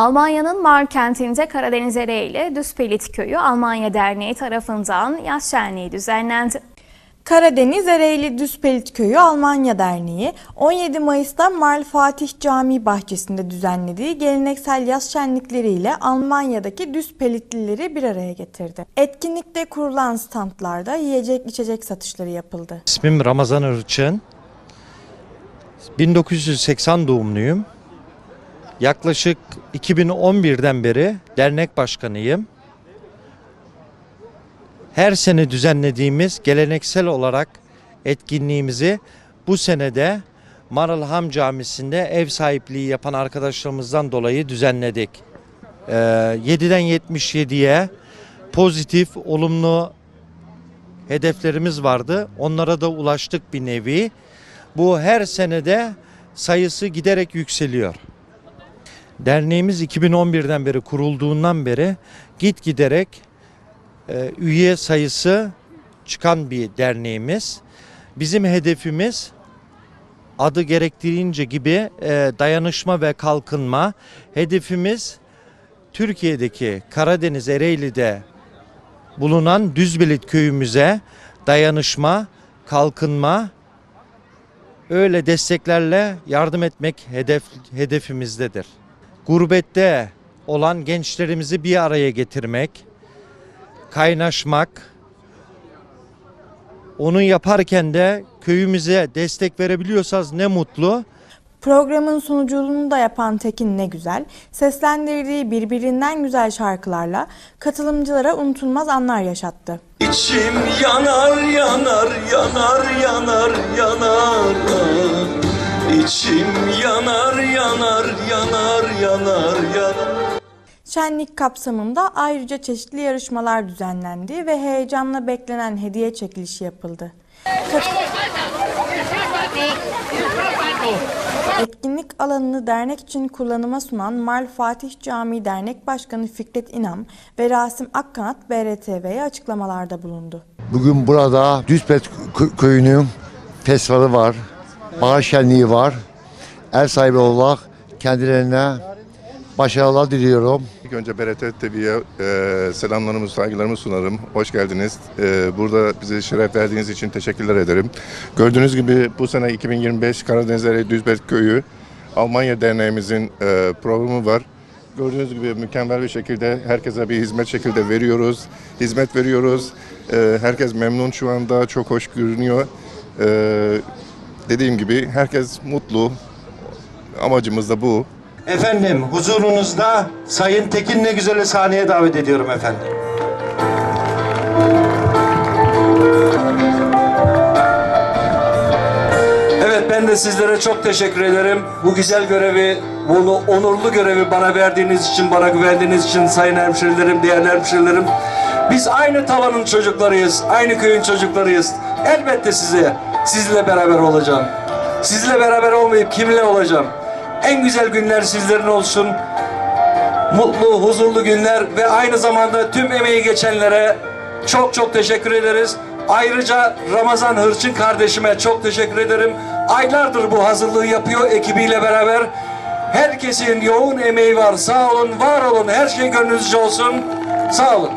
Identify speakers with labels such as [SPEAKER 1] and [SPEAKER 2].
[SPEAKER 1] Almanya'nın Mar kentinde Karadeniz Ereğli Düspelit Köyü Almanya Derneği tarafından yaz şenliği düzenlendi.
[SPEAKER 2] Karadeniz Ereğli Düzpelit Köyü Almanya Derneği 17 Mayıs'ta Marl Fatih Camii bahçesinde düzenlediği geleneksel yaz şenlikleriyle Almanya'daki Düzpelitlileri bir araya getirdi. Etkinlikte kurulan standlarda yiyecek içecek satışları yapıldı.
[SPEAKER 3] İsmim Ramazan Irçın. 1980 doğumluyum. Yaklaşık 2011'den beri dernek başkanıyım. Her sene düzenlediğimiz geleneksel olarak etkinliğimizi bu senede Maralham Camisi'nde ev sahipliği yapan arkadaşlarımızdan dolayı düzenledik. Ee, 7'den 77'ye pozitif, olumlu hedeflerimiz vardı. Onlara da ulaştık bir nevi. Bu her senede sayısı giderek yükseliyor. Derneğimiz 2011'den beri kurulduğundan beri git giderek e, üye sayısı çıkan bir derneğimiz. Bizim hedefimiz adı gerektiğince gibi e, dayanışma ve kalkınma. Hedefimiz Türkiye'deki Karadeniz Ereğli'de bulunan Düzbelit köyümüze dayanışma, kalkınma, öyle desteklerle yardım etmek hedef hedefimizdedir. Gurbette olan gençlerimizi bir araya getirmek, kaynaşmak, onu yaparken de köyümüze destek verebiliyorsanız ne mutlu.
[SPEAKER 2] Programın sunuculuğunu da yapan Tekin Ne Güzel, seslendirdiği birbirinden güzel şarkılarla katılımcılara unutulmaz anlar yaşattı.
[SPEAKER 4] İçim yanar yanar yanar yanar yanar yanar yanar
[SPEAKER 2] Şenlik kapsamında ayrıca çeşitli yarışmalar düzenlendi ve heyecanla beklenen hediye çekilişi yapıldı. Etkinlik alanını dernek için kullanıma sunan Marl Fatih Camii Dernek Başkanı Fikret İnam ve Rasim Akkanat BRTV'ye açıklamalarda bulundu.
[SPEAKER 5] Bugün burada Düzpet kö- köyünün festivali var. Bahar şenliği var. Ev sahibi olarak kendilerine başarılar diliyorum.
[SPEAKER 6] İlk önce BRT TV'ye e, selamlarımı, saygılarımı sunarım. Hoş geldiniz. E, burada bize şeref verdiğiniz için teşekkürler ederim. Gördüğünüz gibi bu sene 2025 Karadeniz Düzbet Köyü Almanya Derneğimizin e, programı var. Gördüğünüz gibi mükemmel bir şekilde herkese bir hizmet şekilde veriyoruz. Hizmet veriyoruz. E, herkes memnun şu anda. Çok hoş görünüyor. E, dediğim gibi herkes mutlu. Amacımız da bu.
[SPEAKER 7] Efendim huzurunuzda Sayın Tekin Ne Güzel'i sahneye davet ediyorum efendim.
[SPEAKER 4] Evet ben de sizlere çok teşekkür ederim. Bu güzel görevi, bunu onurlu görevi bana verdiğiniz için, bana güvendiğiniz için sayın hemşerilerim, değerli hemşerilerim. Biz aynı tavanın çocuklarıyız, aynı köyün çocuklarıyız. Elbette size, sizinle beraber olacağım. Sizinle beraber olmayıp kimle olacağım? En güzel günler sizlerin olsun. Mutlu, huzurlu günler ve aynı zamanda tüm emeği geçenlere çok çok teşekkür ederiz. Ayrıca Ramazan Hırçın kardeşime çok teşekkür ederim. Aylardır bu hazırlığı yapıyor ekibiyle beraber. Herkesin yoğun emeği var. Sağ olun, var olun. Her şey gönlünüzce olsun. Sağ olun.